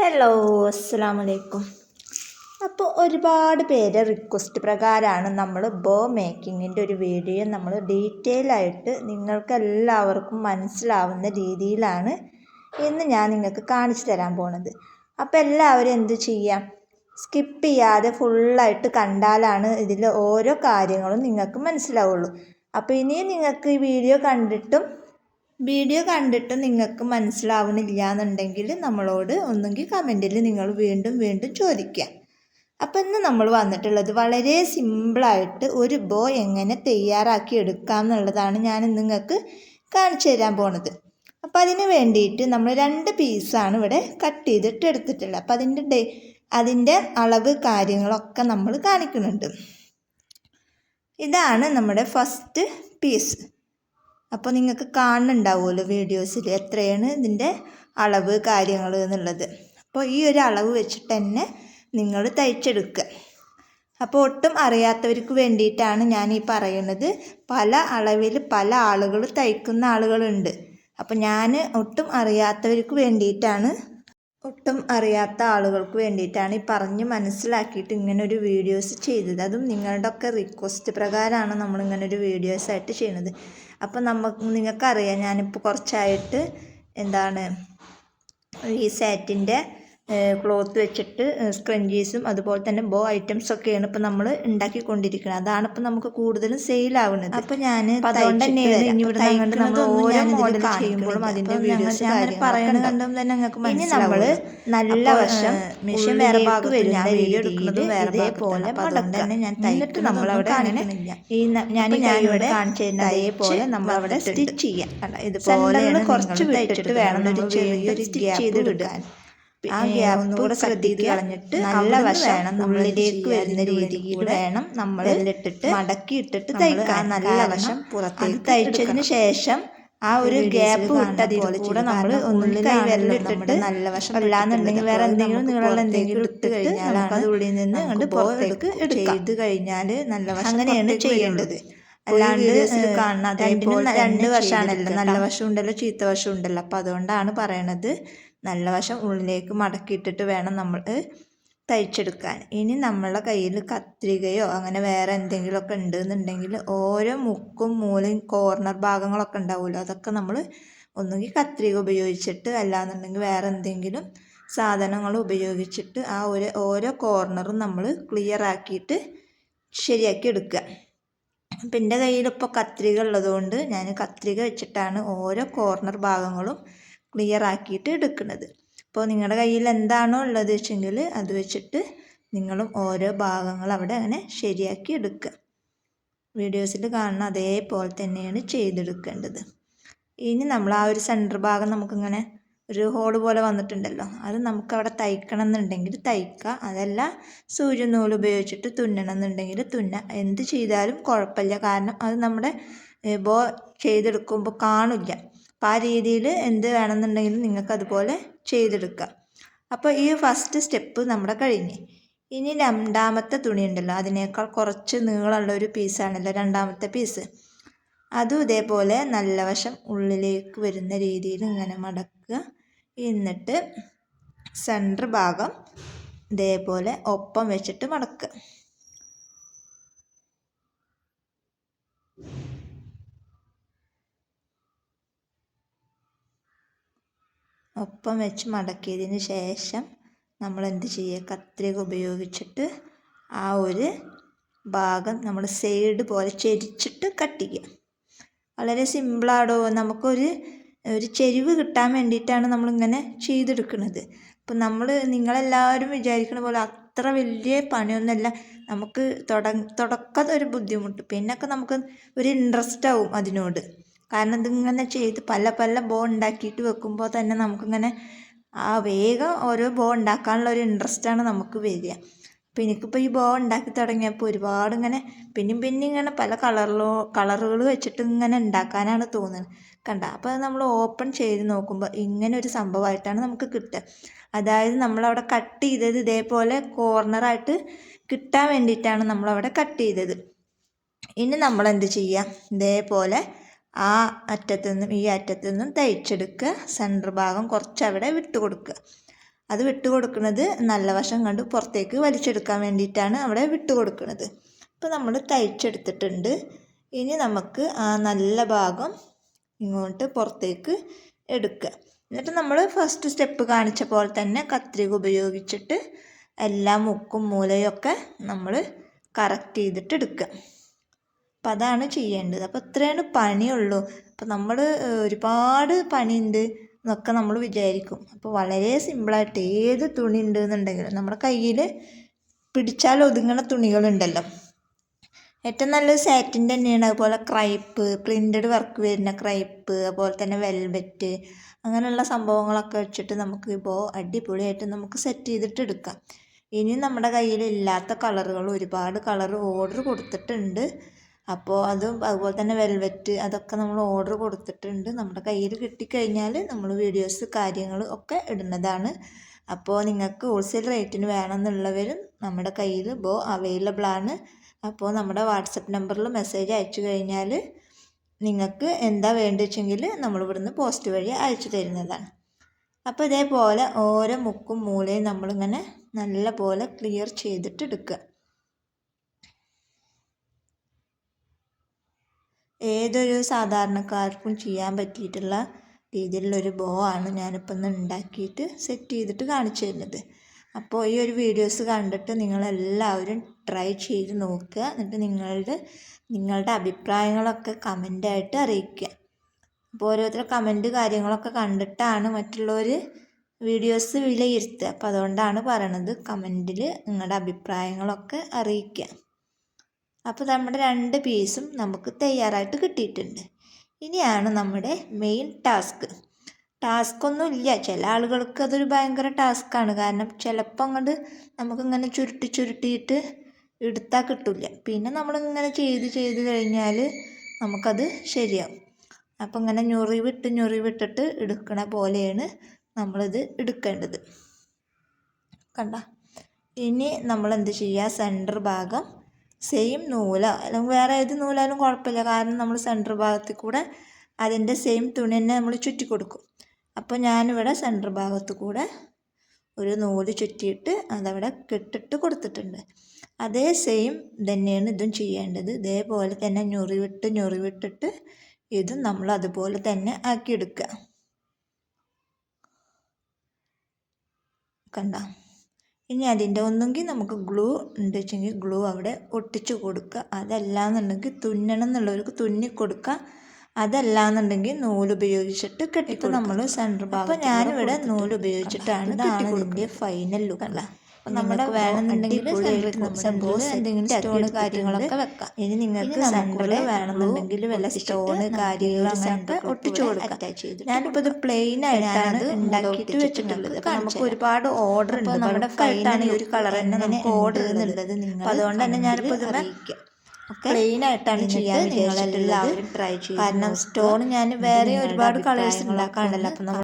Hello അസ്സാം വലൈക്കും അപ്പോൾ ഒരുപാട് പേര് റിക്വസ്റ്റ് പ്രകാരമാണ് നമ്മൾ ബോ മേക്കിങ്ങിന്റെ ഒരു വീഡിയോ നമ്മൾ ഡീറ്റെയിൽ ആയിട്ട് നിങ്ങൾക്ക് എല്ലാവർക്കും മനസ്സിലാവുന്ന രീതിയിലാണ് ഇന്ന് ഞാൻ നിങ്ങൾക്ക് കാണിച്ചു തരാൻ പോണത്. അപ്പോൾ എല്ലാവരും എന്ത് ചെയ്യാം? സ്കിപ്പ് ചെയ്യാതെ ഫുള്ളായിട്ട് കണ്ടാലാണ് ഇതിൽ ഓരോ കാര്യങ്ങളും നിങ്ങൾക്ക് മനസ്സിലാവുള്ളൂ. അപ്പോൾ ഇനിയും നിങ്ങൾക്ക് ഈ വീഡിയോ കണ്ടിട്ടും വീഡിയോ കണ്ടിട്ട് നിങ്ങൾക്ക് മനസ്സിലാവുന്നില്ല എന്നുണ്ടെങ്കിൽ നമ്മളോട് ഒന്നുകിൽ കമന്റിൽ നിങ്ങൾ വീണ്ടും വീണ്ടും ചോദിക്കാം അപ്പം ഇന്ന് നമ്മൾ വന്നിട്ടുള്ളത് വളരെ സിമ്പിളായിട്ട് ഒരു ബോ എങ്ങനെ തയ്യാറാക്കി എടുക്കാം എന്നുള്ളതാണ് ഞാൻ നിങ്ങൾക്ക് കാണിച്ചു തരാൻ പോണത്. അപ്പോൾ അതിന് വേണ്ടിയിട്ട് നമ്മൾ രണ്ട് പീസാണ് ഇവിടെ കട്ട് ചെയ്തിട്ട് എടുത്തിട്ടുള്ളത്. അപ്പോൾ അതിന്റെ ഡേ അതിന്റെ അളവ് കാര്യങ്ങളൊക്കെ നമ്മൾ കാണിക്കുന്നുണ്ട്. ഇതാണ് നമ്മുടെ ഫസ്റ്റ് പീസ്. അപ്പോൾ നിങ്ങൾക്ക് കാണുന്നുണ്ടാവുമല്ലോ വീഡിയോസിൽ എത്രയാണ് ഇതിന്റെ അളവ് കാര്യങ്ങൾ എന്നുള്ളത്. അപ്പോൾ ഈ ഒരു അളവ് വെച്ചിട്ട് തന്നെ നിങ്ങൾ തയ്ച്ചെടുക്കുക. അപ്പോൾ ഒട്ടും അറിയാത്തവർക്ക് വേണ്ടിയിട്ടാണ് ഞാൻ ഈ പറയുന്നത്. പല അളവിൽ പല ആളുകൾ തയ്ക്കുന്ന ആളുകളുണ്ട്. അപ്പോൾ ഞാൻ ഒട്ടും അറിയാത്തവർക്ക് വേണ്ടിയിട്ടാണ് ഒട്ടും അറിയാത്ത ആളുകൾക്ക് വേണ്ടിയിട്ടാണ് ഈ പറഞ്ഞ് മനസ്സിലാക്കിയിട്ട് ഇങ്ങനെ ഒരു വീഡിയോസ് ചെയ്തത്. അതും നിങ്ങളുടെ ഒക്കെ റിക്വസ്റ്റ് പ്രകാരമാണ് ഒരു വീഡിയോസ് ആയിട്ട് ചെയ്യുന്നത്. അപ്പോൾ നമുക്ക് നിങ്ങൾക്കറിയാം ഞാനിപ്പോൾ കുറച്ചായിട്ട് എന്താണ് ഈ സാറ്റിന്റെ ക്ലോത്ത് വെച്ചിട്ട് സ്ക്രഞ്ചീസും അതുപോലെ തന്നെ ബോ ഐറ്റംസ് ഒക്കെയാണ് ഇപ്പം നമ്മൾ ഉണ്ടാക്കിക്കൊണ്ടിരിക്കുന്നത്. അതാണ് ഇപ്പം നമുക്ക് കൂടുതലും സെയിൽ ആവുന്നത് അപ്പോൾ ഞാൻ അതുകൊണ്ട് തന്നെയാണ് ഇനി ഇവിടെ നമ്മൾ ഓരോ മോഡൽ ചെയ്യുമ്പോഴും അതിന്റെ വീഡിയോസ് പറയുന്നത് കണ്ടും. തന്നെ നമ്മൾ നല്ല വശം മെഷീൻ വേറെ ഭാഗത്ത് വരുന്ന വീഡിയോ എടുക്കുന്നത് വേറെ പോലെ അതുകൊണ്ട് തന്നെ ഞാൻ തയ്യിട്ട് നമ്മൾ അവിടെ അങ്ങനെ ഈ ഞാൻ അതേപോലെ നമ്മൾ അവിടെ സ്റ്റിച്ച് ചെയ്യാം. ഇതുപോലെ കുറച്ച് വിട്ടിട്ട് വേണം നമ്മൾ ചെറിയൊരു സ്റ്റിച്ച് ചെയ്ത് ഇടാൻ ആ ഗ്യാപ്പ് കൂടെ ശ്രദ്ധിച്ച് കളഞ്ഞിട്ട് നല്ല വശമാണ് നമ്മളിലേക്ക് വരുന്ന രീതിയിൽ വേണം നമ്മൾ ഇട്ടിട്ട് മടക്കി ഇട്ടിട്ട് തയ്ക്കാൻ നല്ല വശം പുറത്തേക്ക് തയ്ച്ചതിന് ശേഷം ആ ഒരു ഗ്യാപ്പ് വിട്ടതിൽ കൂടെ നമ്മൾ ഒന്നുകിൽ കൈ വരലിട്ടിട്ട് നല്ല വശം അല്ലാന്നുണ്ടെങ്കിൽ വേറെ എന്തെങ്കിലും നീളമുള്ള എന്തെങ്കിലും ഇട്ട് കഴിഞ്ഞാൽ അത് ഉള്ളിൽ നിന്ന് അങ്ങോട്ട് പുറത്തേക്ക് ചെയ്ത് കഴിഞ്ഞാൽ നല്ല വശം അങ്ങനെയാണ് ചെയ്യേണ്ടത്. അല്ലാണ്ട് കാണുന്ന രണ്ട് വശമാണല്ലോ. നല്ല വശം ഉണ്ടല്ലോ ചീത്ത വശം ഉണ്ടല്ലോ അതുകൊണ്ടാണ് പറയണത് നല്ല വശം ഉള്ളിലേക്ക് മടക്കിയിട്ടിട്ട് വേണം നമ്മൾ തയ്ച്ചെടുക്കാൻ. ഇനി നമ്മളെ കയ്യിൽ കത്രികയോ അങ്ങനെ വേറെ എന്തെങ്കിലുമൊക്കെ ഉണ്ടെന്നുണ്ടെങ്കിൽ ഓരോ മുക്കും മൂലയും കോർണർ ഭാഗങ്ങളൊക്കെ ഉണ്ടാവുമല്ലോ. അതൊക്കെ നമ്മൾ ഒന്നുകിൽ കത്രിക ഉപയോഗിച്ചിട്ട് അല്ലാന്നുണ്ടെങ്കിൽ വേറെ എന്തെങ്കിലും സാധനങ്ങൾ ഉപയോഗിച്ചിട്ട് ആ ഒരു ഓരോ കോർണറും നമ്മൾ ക്ലിയർ ആക്കിയിട്ട് ശരിയാക്കി എടുക്കുക. അപ്പം എന്റെ കയ്യിലിപ്പോൾ കത്രിക ഉള്ളതുകൊണ്ട് ഞാൻ കത്രിക വെച്ചിട്ടാണ് ഓരോ കോർണർ ഭാഗങ്ങളും ക്ലിയർ ആക്കിയിട്ട് എടുക്കുന്നത്. അപ്പോൾ നിങ്ങളുടെ കയ്യിൽ എന്താണോ ഉള്ളത് വെച്ചെങ്കിൽ അത് വെച്ചിട്ട് നിങ്ങളും ഓരോ ഭാഗങ്ങൾ അവിടെ അങ്ങനെ ശരിയാക്കി എടുക്കുക. വീഡിയോസിൽ കാണുന്ന അതേപോലെ തന്നെയാണ് ചെയ്തെടുക്കേണ്ടത്. ഇനി നമ്മൾ ആ ഒരു സെന്റർ ഭാഗം നമുക്കിങ്ങനെ ഒരു ഹോൾ പോലെ വന്നിട്ടുണ്ടല്ലോ. അത് നമുക്കവിടെ തയ്ക്കണം എന്നുണ്ടെങ്കിൽ തയ്ക്കുക. അതല്ല സൂര്യൻ നൂൽ ഉപയോഗിച്ചിട്ട് തുന്നണം എന്നുണ്ടെങ്കിൽ തുന്ന. എന്ത് ചെയ്താലും കുഴപ്പമില്ല. കാരണം അത് നമ്മുടെ ബോ ചെയ്തെടുക്കുമ്പോൾ കാണില്ല. അപ്പോൾ ആ രീതിയിൽ എന്ത് വേണമെന്നുണ്ടെങ്കിലും നിങ്ങൾക്ക് അതുപോലെ ചെയ്തെടുക്കാം അപ്പോൾ ഈ ഫസ്റ്റ് സ്റ്റെപ്പ് നമ്മുടെ കഴിഞ്ഞ്. ഇനി രണ്ടാമത്തെ തുണി ഉണ്ടല്ലോ അതിനേക്കാൾ കുറച്ച് നീളമുള്ള ഒരു പീസാണല്ലോ രണ്ടാമത്തെ പീസ് അതും ഇതേപോലെ നല്ല വശം ഉള്ളിലേക്ക് വരുന്ന രീതിയിൽ ഇങ്ങനെ മടക്കുക. എന്നിട്ട് സെന്റർ ഭാഗം ഇതേപോലെ ഒപ്പം വെച്ചിട്ട് മടക്കുക. ഒപ്പം വെച്ച് മടക്കിയതിന് ശേഷം നമ്മൾ എന്ത് ചെയ്യുക? കത്രിക ഉപയോഗിച്ചിട്ട് ആ ഒരു ഭാഗം നമ്മൾ സൈഡ് പോലെ ചെരിച്ചിട്ട് കട്ട് ചെയ്യുക. വളരെ സിമ്പിളാടോ നമുക്കൊരു ഒരു ചെരിവ് കിട്ടാൻ വേണ്ടിയിട്ടാണ് നമ്മളിങ്ങനെ ചെയ്തെടുക്കുന്നത്. അപ്പം നമ്മൾ നിങ്ങളെല്ലാവരും വിചാരിക്കുന്ന പോലെ അത്ര വലിയ പണിയൊന്നുമല്ല. നമുക്ക് തുട തുടക്കം ഒരു ബുദ്ധിമുട്ട്. പിന്നൊക്കെ നമുക്ക് ഒരു ഇൻട്രസ്റ്റ് ആവും അതിനോട്. കാരണം ഇതിങ്ങനെ ചെയ്ത് പല പല ബോ ഉണ്ടാക്കിയിട്ട് വെക്കുമ്പോൾ തന്നെ നമുക്കിങ്ങനെ ആ വേഗം ഓരോ ബോ ഉണ്ടാക്കാനുള്ള ഒരു ഇൻട്രസ്റ്റാണ് നമുക്ക് വരിക. അപ്പോൾ എനിക്കിപ്പോൾ ഈ ബോ ഉണ്ടാക്കി തുടങ്ങിയപ്പോൾ ഒരുപാട് ഇങ്ങനെ പിന്നെയും പിന്നെ ഇങ്ങനെ പല കളറിലോ കളറുകൾ വെച്ചിട്ട് ഇങ്ങനെ ഉണ്ടാക്കാനാണ് തോന്നുന്നത്. കണ്ട? അപ്പോൾ അത് നമ്മൾ ഓപ്പൺ ചെയ്ത് നോക്കുമ്പോൾ ഇങ്ങനെ ഒരു സംഭവമായിട്ടാണ് നമുക്ക് കിട്ടുക. അതായത് നമ്മളവിടെ കട്ട് ചെയ്തത് ഇതേപോലെ കോർണറായിട്ട് കിട്ടാൻ വേണ്ടിയിട്ടാണ് നമ്മളവിടെ കട്ട് ചെയ്തത്. ഇനി നമ്മൾ എന്ത് ചെയ്യുക? ഇതേപോലെ ആ അറ്റത്തു നിന്നും ഈ അറ്റത്തു നിന്നും തയ്ച്ചെടുക്കുക. സെന്റർ ഭാഗം കുറച്ച് അവിടെ വിട്ട് കൊടുക്കുക അത് വിട്ട് കൊടുക്കുന്നത് നല്ല വശം കണ്ട് പുറത്തേക്ക് വലിച്ചെടുക്കാൻ വേണ്ടിയിട്ടാണ് അവിടെ വിട്ട് കൊടുക്കുന്നത് ഇപ്പോൾ നമ്മൾ തയ്ച്ചെടുത്തിട്ടുണ്ട്. ഇനി നമുക്ക് ആ നല്ല ഭാഗം ഇങ്ങോട്ട് പുറത്തേക്ക് എടുക്കുക. എന്നിട്ട് നമ്മൾ ഫസ്റ്റ് സ്റ്റെപ്പ് കാണിച്ച പോലെ തന്നെ കത്രിക ഉപയോഗിച്ചിട്ട് എല്ലാ മുക്കും മൂലയൊക്കെ നമ്മൾ കറക്റ്റ് ചെയ്തിട്ട് എടുക്കുക. അപ്പം അതാണ് ചെയ്യേണ്ടത്. അപ്പം ഇത്രയാണ് പണിയുള്ളൂ. അപ്പം നമ്മൾ ഒരുപാട് പണിയുണ്ട് എന്നൊക്കെ നമ്മൾ വിചാരിക്കും. അപ്പോൾ വളരെ സിമ്പിളായിട്ട് ഏത് തുണി ഉണ്ട് എന്നുണ്ടെങ്കിലും നമ്മുടെ കയ്യിൽ പിടിച്ചാൽ ഒതുങ്ങണ തുണികളുണ്ടല്ലോ. ഏറ്റവും നല്ലത് സാറ്റിന്റെ തന്നെയാണ്. അതുപോലെ ക്രൈപ്പ് പ്രിന്റഡ് വർക്ക് വരുന്ന ക്രൈപ്പ് അതുപോലെ തന്നെ വെൽവെറ്റ് അങ്ങനെയുള്ള സംഭവങ്ങളൊക്കെ വെച്ചിട്ട് നമുക്ക് ഇപ്പോൾ അടിപൊളിയായിട്ട് നമുക്ക് സെറ്റ് ചെയ്തിട്ട് എടുക്കാം. ഇനി നമ്മുടെ കയ്യിൽ ഇല്ലാത്ത കളറുകൾ ഒരുപാട് കളർ ഓർഡർ കൊടുത്തിട്ടുണ്ട്. അപ്പോൾ അതും അതുപോലെ തന്നെ വെൽവെറ്റ് അതൊക്കെ നമ്മൾ ഓർഡർ കൊടുത്തിട്ടുണ്ട്. നമ്മുടെ കയ്യിൽ കിട്ടിക്കഴിഞ്ഞാൽ നമ്മൾ വീഡിയോസ് കാര്യങ്ങൾ ഒക്കെ ഇടുന്നതാണ്. അപ്പോൾ നിങ്ങൾക്ക് ഹോൾസെയിൽ റേറ്റിന് വേണമെന്നുള്ളവരും നമ്മുടെ കയ്യിൽ ബോ അവൈലബിൾ ആണ്. അപ്പോൾ നമ്മുടെ വാട്സപ്പ് നമ്പറിൽ മെസ്സേജ് അയച്ചു കഴിഞ്ഞാൽ നിങ്ങൾക്ക് എന്താ വേണ്ടത് വെച്ചെങ്കിൽ നമ്മൾ ഇവിടുന്ന് പോസ്റ്റ് വഴി അയച്ചു തരുന്നതാണ്. അപ്പോൾ ഇതേപോലെ ഓരോ മുക്കും മൂലയും നമ്മളിങ്ങനെ നല്ല പോലെ ക്ലിയർ ചെയ്തിട്ട് എടുക്കുക. ഏതൊരു സാധാരണക്കാർക്കും ചെയ്യാൻ പറ്റിയിട്ടുള്ള രീതിയിലുള്ളൊരു ബോ ആണ് ഞാനിപ്പോൾ ഇന്ന് ഉണ്ടാക്കിയിട്ട് സെറ്റ് ചെയ്തിട്ട് കാണിച്ചു തരുന്നത്. അപ്പോൾ ഈ ഒരു വീഡിയോസ് കണ്ടിട്ട് നിങ്ങളെല്ലാവരും ട്രൈ ചെയ്ത് നോക്കുക. എന്നിട്ട് നിങ്ങളുടെ നിങ്ങളുടെ അഭിപ്രായങ്ങളൊക്കെ കമന്റായിട്ട് അറിയിക്കുക. അപ്പോൾ ഓരോരുത്തർ കമന്റ് കാര്യങ്ങളൊക്കെ കണ്ടിട്ടാണ് മറ്റുള്ളവർ വീഡിയോസ് വിലയിരുത്തുക. അപ്പോൾ അതുകൊണ്ടാണ് പറയണത് കമന്റിൽ നിങ്ങളുടെ അഭിപ്രായങ്ങളൊക്കെ അറിയിക്കുക. അപ്പോൾ നമ്മുടെ രണ്ട് പീസും നമുക്ക് തയ്യാറായിട്ട് കിട്ടിയിട്ടുണ്ട്. ഇനിയാണ് നമ്മുടെ മെയിൻ ടാസ്ക് ടാസ്ക് ഒന്നും ഇല്ല ചില ആളുകൾക്ക് അതൊരു ഭയങ്കര ടാസ്ക്കാണ് കാരണം ചിലപ്പോൾ അങ്ങോട്ട് നമുക്കിങ്ങനെ ചുരുട്ടി ചുരുട്ടിയിട്ട് എടുത്താൽ കിട്ടില്ല. പിന്നെ നമ്മളിങ്ങനെ ചെയ്ത് ചെയ്ത് കഴിഞ്ഞാൽ നമുക്കത് ശരിയാവും. അപ്പോൾ ഇങ്ങനെ ഞൊറി വിട്ട് ഞൊറി വിട്ടിട്ട് എടുക്കണ പോലെയാണ് നമ്മളിത് എടുക്കേണ്ടത്. കണ്ട? ഇനി നമ്മൾ എന്ത് ചെയ്യുക സെന്റർ ഭാഗം സെയിം നൂൽ. അല്ലെങ്കിൽ വേറെ ഏത് നൂലായാലും കുഴപ്പമില്ല. കാരണം നമ്മൾ സെന്റർ ഭാഗത്തിൽ കൂടെ അതിന്റെ സെയിം തുണി തന്നെ നമ്മൾ ചുറ്റി കൊടുക്കും. അപ്പോൾ ഞാനിവിടെ സെന്റർ ഭാഗത്ത് കൂടെ ഒരു നൂൽ ചുറ്റിയിട്ട് അതവിടെ കെട്ടിട്ട് കൊടുത്തിട്ടുണ്ട്. അതേ സെയിം തന്നെയാണ് ഇതും ചെയ്യേണ്ടത്. ഇതേപോലെ തന്നെ ഞൊറിവിട്ട് ഞൊറിവിട്ടിട്ട് ഇതും നമ്മൾ അതുപോലെ തന്നെ ആക്കിയെടുക്കുക കണ്ട? ഇനി അതിന്റെ ഒന്നെങ്കിൽ നമുക്ക് ഗ്ലൂ ഉണ്ട് വെച്ചെങ്കിൽ ഗ്ലൂ അവിടെ ഒട്ടിച്ചു കൊടുക്കുക. അതല്ല എന്നുണ്ടെങ്കിൽ തുന്നണം എന്നുള്ളവർക്ക് തുന്നി കൊടുക്കുക. അതല്ലാന്നുണ്ടെങ്കിൽ നൂൽ ഉപയോഗിച്ചിട്ട് കെട്ടിപ്പോൾ നമ്മൾ സെന്റർ ഭാഗം അപ്പോൾ ഞാനിവിടെ നൂലുപയോഗിച്ചിട്ടാണ് ഇതാണ് ഇതിന്റെ ഫൈനൽ ലുക്ക് നമ്മുടെ വേണമെന്നുണ്ടെങ്കിൽ സെന്ററിൽ എന്തെങ്കിലും സ്റ്റോണ് കാര്യങ്ങളൊക്കെ വെക്കാം. ഇനി നിങ്ങൾക്ക് സെന്ററിൽ വേണമെന്നുണ്ടെങ്കിൽ വല്ല സ്റ്റോണ് കാര്യങ്ങൾ അങ്ങനത്തെ ഒട്ടിച്ചു കൊടുക്കാം. ഞാനിപ്പോൾ ഇത് പ്ലെയിൻ ആയിട്ടാണ് ഉണ്ടാക്കിയിട്ട് വെച്ചിട്ടുള്ളത്. അപ്പം നമുക്ക് ഒരുപാട് ഓർഡർ ഉണ്ട്. നമ്മുടെ ഫൈനാണ് ഈ ഒരു കളർ തന്നെ നമുക്ക് ഓർഡർ എന്നുള്ളത് നിങ്ങൾ അതുകൊണ്ട് തന്നെ ഞാനിപ്പോൾ ഇത് അറിയിക്കാം പ്ലെയിൻ ആയിട്ടാണ് ചെയ്യാൻ നിങ്ങളെല്ലാവരും ട്രൈ ചെയ്യുക കാരണം സ്റ്റോൺ ഞാൻ വേറെ ഒരുപാട് കളേഴ്സ് ഉണ്ടാക്കാണ്ടല്ലോ അപ്പം